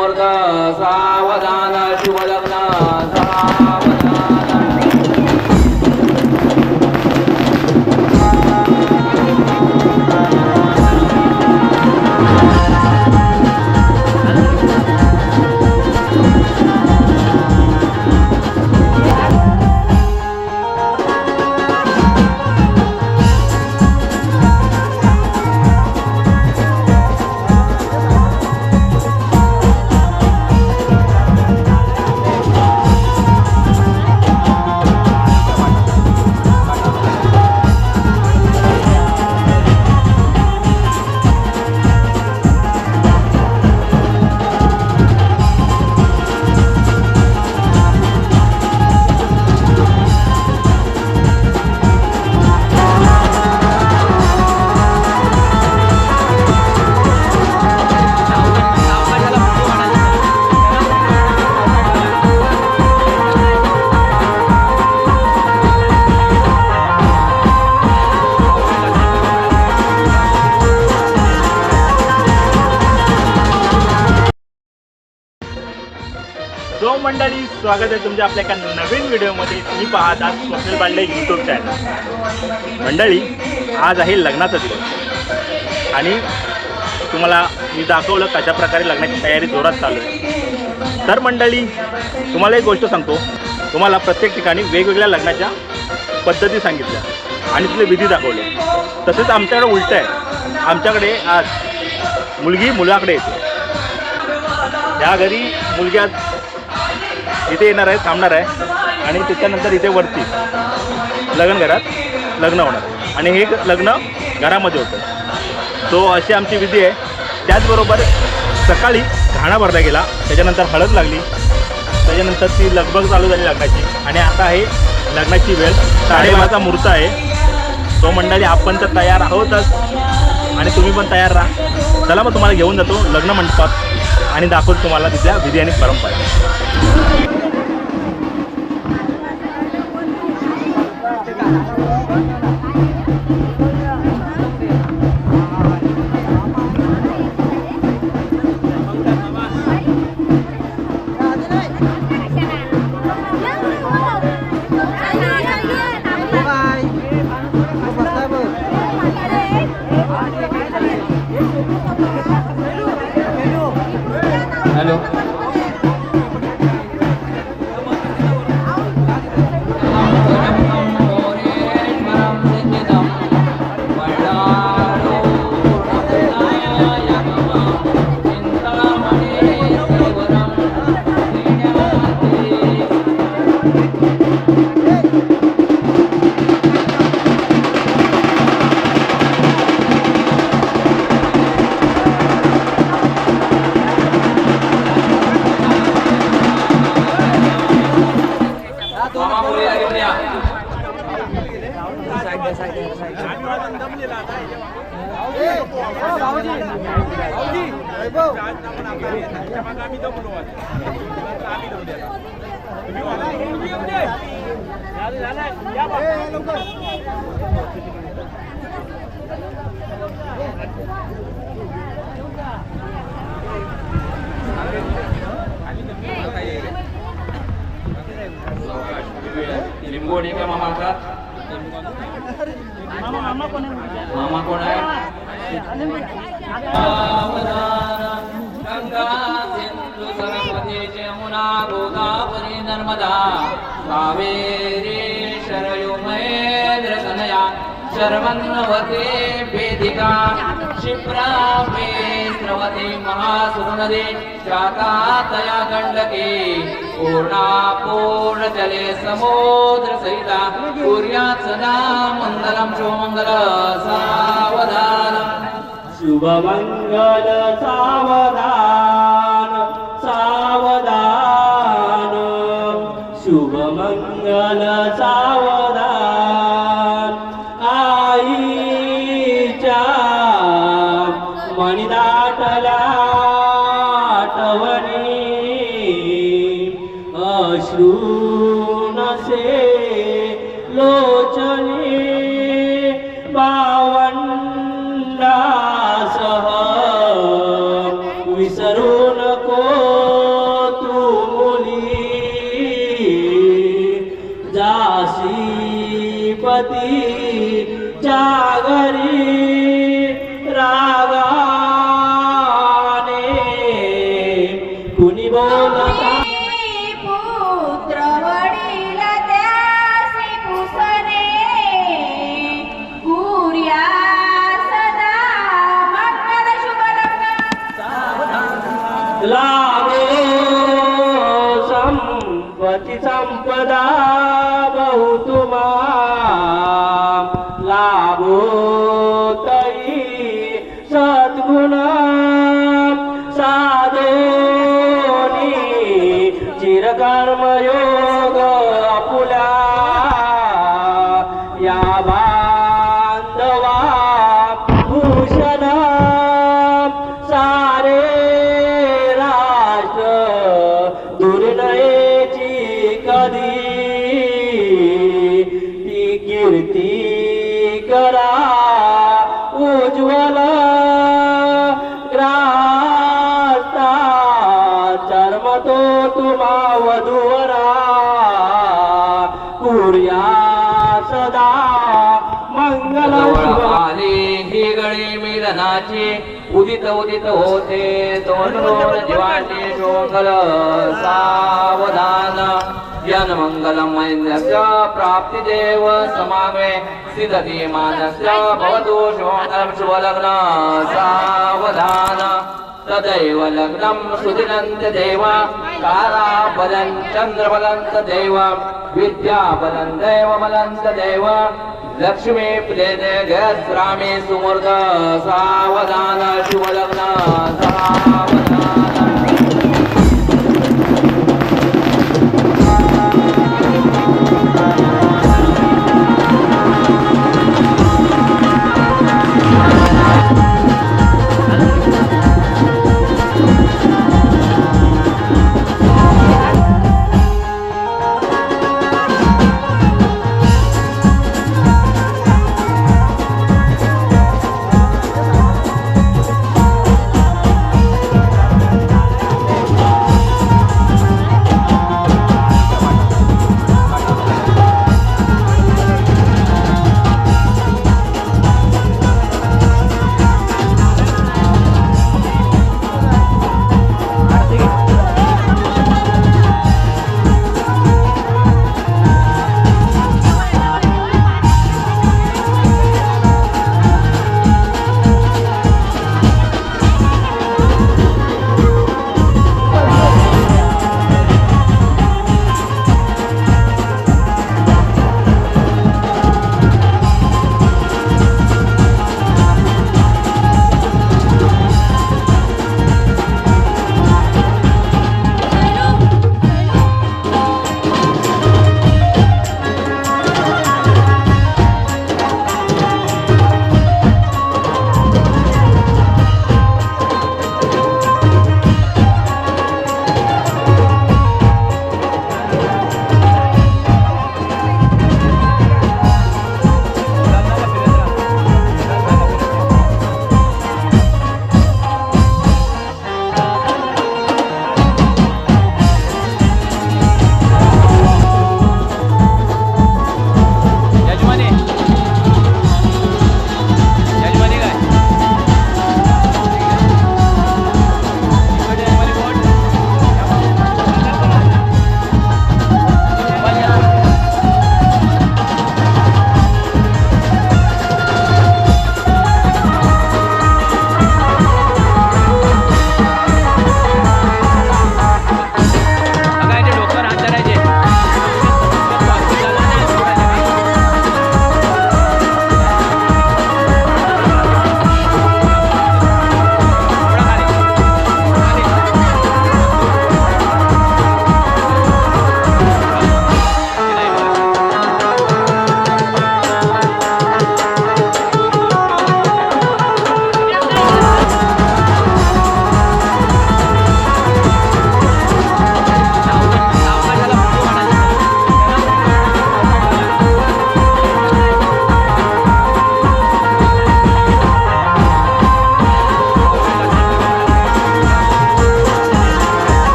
समर्थ सावधान शुभलग्न. स्वागत आहे तुमच्या आपल्या एका नवीन व्हिडिओमध्ये. तुम्ही पाहत आहात स्वप्नील बांडे यूट्यूब चॅनल मंडळी आज आहे लग्नाचा दिवस. आणि तुम्हाला मी दाखवलं कशा प्रकारे लग्नाची तयारी जोरात चालू आहे. तर मंडळी तुम्हाला एक गोष्ट सांगतो. तुम्हाला प्रत्येक ठिकाणी वेगवेगळ्या लग्नाच्या पद्धती सांगितल्या आणि तिथले विधी दाखवले. तसेच आमच्याकडे उलटं आहे. आमच्याकडे आज मुलगी मुलाकडे येते. त्या घरी मुलगी आज इथे येणार आहे थांबणार आहे. आणि त्याच्यानंतर इथे वरती लग्न घरात लग्न होणार. आणि हे लग्न घरामध्ये होतं. तो अशी आमची विधी आहे. त्याचबरोबर सकाळी घाणा भरला गेला त्याच्यानंतर हळद लागली त्याच्यानंतर ती लगबग चालू झाली लग्नाची. आणि आता आहे लग्नाची वेळ. साडेबाराचा मुहूर्त आहे. तो मंडळी आपण तर तयार आहोतच. आणि तुम्ही पण तयार राहा. चला मग तुम्हाला घेऊन जातो लग्न मंडपात. आणि दाखवतो तुम्हाला तिथल्या विधी आणि परंपरा. लिंबोडी का मामाचा मामा कोण आहे? गंगा नर्मदा। कावेरी शरयू शर्वन्नवते वेदिका। क्षिप्रा मेन्द्रवती महासुरनदी। तया गण्डके। पूर्णा पूर्णजले समुद्रसहिता। कुर्यात् सदा मङ्गलं शुभमङ्गल सावधानम्। शुभमंगल सावधान। मन सावधान आईच्या मणिदाटल्या आठवणी अश्रू नसे लो संपत्ती संपदा बहुतुमा लाभो तई सद्गुण कीर्ती करा उज्ज्वल ग्रास्ता चर्म तो तुम्हा वधूवरा कुर्या सदा मंगल आली ही गळी मिलनाची उदित उदित होते. दोन दोन जीवांचे शोकल सावधान. जनमङ्गलमयस्य प्राप्तिदेव समामे प्राप्ती मानस्य भवतु शोकम सावधान। तदैव लग्नं सुदिनन्त देव ताराबलं चन्द्रबलन्त देव विद्याबलं दैवबलन्त देव लक्ष्मी प्रेते जयस्रामे सुमृत सावधान शुभलग्न सावधान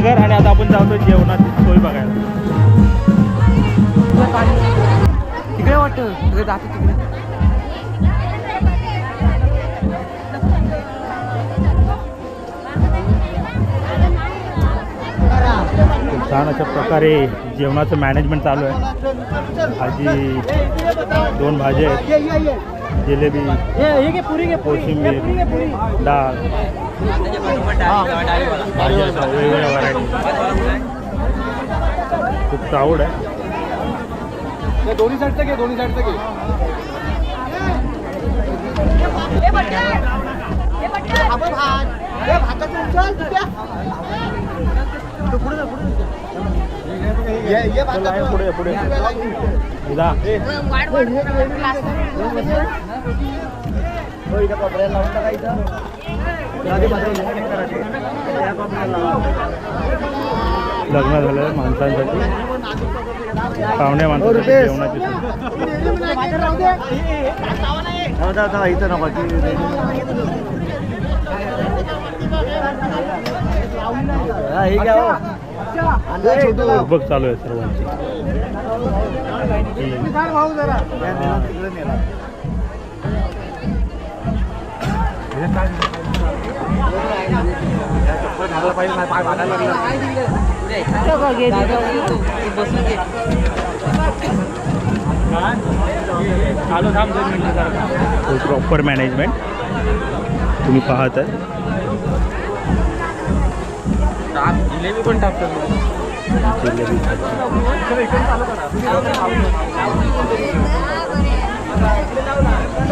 घर आणि आता आपण जातो जेवणाची सोय बघायला. तिकडे वाटतं तिकडे जातो तिकडे. छान अशा प्रकारे जेवणाचं मॅनेजमेंट चालू आहे. भाजी दोन भाज्या आहेत. जिलेबी कोशिंबीर डाळ. वेगवेगळ्या व्हरायटी खूप प्राऊड आहे. दोन्ही साईडचं घे दोन्ही साईडचं घे. पुढे पुढे इदा लग्न झालं माणसांसाठी. पाहुण्या माणसासाठी जेवणाची सोय. बघ चालू आहे सर्वांची. Proper management. तुम्ही पाहत आहे जिलेबी पण टाकतात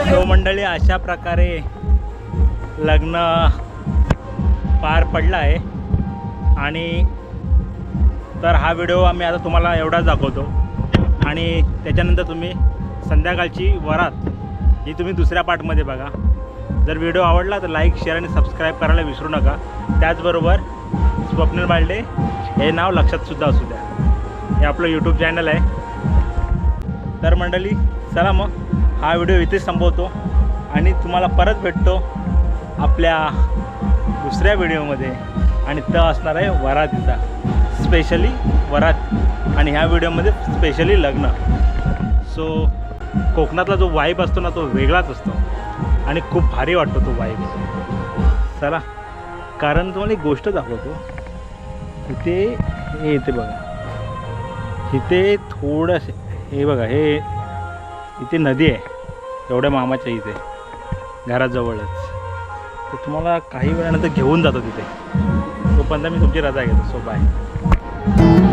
जिलेबी मंडळी अशा प्रकारे लग्न पार पडलं आहे. आणि तर हा व्हिडिओ आम्ही आता तुम्हाला एवढाच दाखवतो. आणि त्याच्यानंतर तुम्ही संध्याकाळची वरात ही तुम्ही दुसऱ्या पार्टमध्ये बघा. जर व्हिडिओ आवडला तर लाईक शेअर आणि सबस्क्राईब करायला विसरू नका. त्याचबरोबर स्वप्नील बालडे हे नाव लक्षातसुद्धा असू द्या. हे आपलं यूट्यूब चॅनल आहे. तर मंडळी चला मग हा व्हिडिओ इथेच संपवतो. आणि तुम्हाला परत भेटतो. आपल्या दुसऱ्या व्हिडिओमध्ये. आणि तो असणार आहे वरातीचा. स्पेशली वरात. आणि ह्या व्हिडिओमध्ये स्पेशली लग्न. सो कोकणातला जो वाईब असतो ना तो वेगळाच असतो. आणि खूप भारी वाटतो तो वाईब चला. कारण तुम्हाला एक गोष्ट दाखवतो. इथे हे इथे बघा. इथे थोडंसं हे बघा हे इथे नदी आहे. एवढ्या मामाच्या इथे. घराजवळच. तर तुम्हाला काही वेळानंतर घेऊन जातो तिथे. तोपर्यंत मी तुमची रजा घेतो. So bye